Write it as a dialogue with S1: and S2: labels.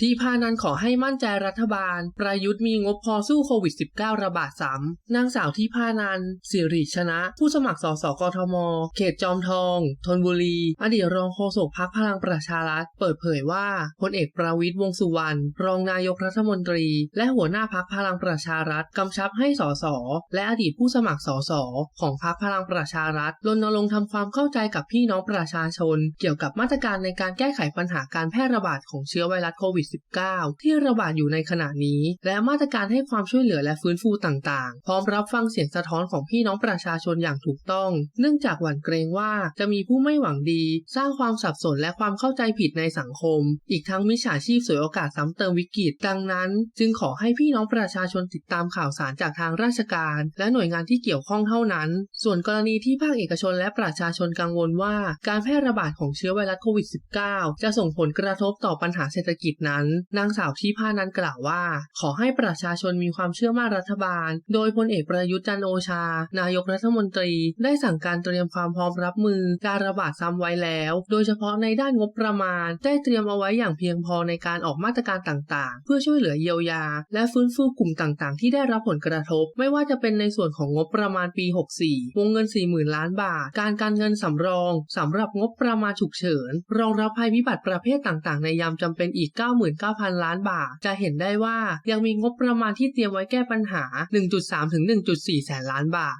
S1: ที่พานันขอให้มั่นใจรัฐบาล ประยุทธ์มีงบพอสู้โควิด -19 ระบาดซ้ำนางสาวที่พานันสิริชนะ ผู้สมัครสสกทม เขตจอมทองธนบุรี อดีตรองโฆษกพักพลังประชารัฐ เปิดเผยว่าพลเอกประวิตยวงสุวรรณรองนายกรัฐมนตรี และหัวหน้าพักพลังประชารัฐกำชับให้สสและอดีตผู้สมัครสสของพักพลังประชารัฐรณรงค์ทำความเข้าใจกับพี่น้องประชาชน เกี่ยวกับมาตรการในการแก้ไขปัญหาการแพร่ระบาดของเชื้อไวรัสโควิด -19 ที่ระบาดอยู่ในขณะนี้ และมาตรการให้ความช่วยเหลือและฟื้นฟูต่างๆ พร้อมรับฟังเสียงสะท้อนของพี่น้องประชาชนอย่างถูกต้อง เนื่องจากหวั่นเกรงว่าจะมีผู้ไม่หวังดี สร้างความสับสนและความเข้าใจผิดในสังคม อีกทั้งมิจฉาชีพสวยโอกาสซ้ำเติมวิกฤต ดังนั้น จึงขอให้พี่น้องประชาชนติดตามข่าวสารจากทางราชการ และหน่วยงานที่เกี่ยวข้องเท่านั้น ส่วนกรณีที่ภาคเอกชนและประชาชนกังวลว่า การแพร่ระบาดของเชื้อไวรัสโควิด -19 จะส่งผลกระทบต่อปัญหาเศรษฐกิจนั้นนางสาวที่พานั้นกล่าวว่า ขอให้ประชาชนมีความเชื่อมั่นรัฐบาล โดยพลเอกประยุทธ์จันทร์โอชา นายกรัฐมนตรี ได้สั่งการเตรียมความพร้อมรับมือ การระบาดซ้ำไว้แล้ว โดยเฉพาะในด้านงบประมาณ ได้เตรียมเอาไว้อย่างเพียงพอในการออกมาตรการต่างๆ เพื่อช่วยเหลือเยียวยา และฟื้นฟูกลุ่มต่างๆ ที่ได้รับผลกระทบ ไม่ว่าจะเป็นในส่วนของงบประมาณปี 64 วงเงิน 40,000 ล้านบาท การการเงินสำรองสำหรับงบประมาณฉุกเฉิน รองรับภัยพิบัติประเภทต่างๆ ในยามจำเป็นอีก 90,000 99,000 ล้านบาท จะเห็นได้ว่ายังมีงบประมาณที่เตรียมไว้แก้ปัญหา 1.3 ถึง 1.4 แสนล้านบาท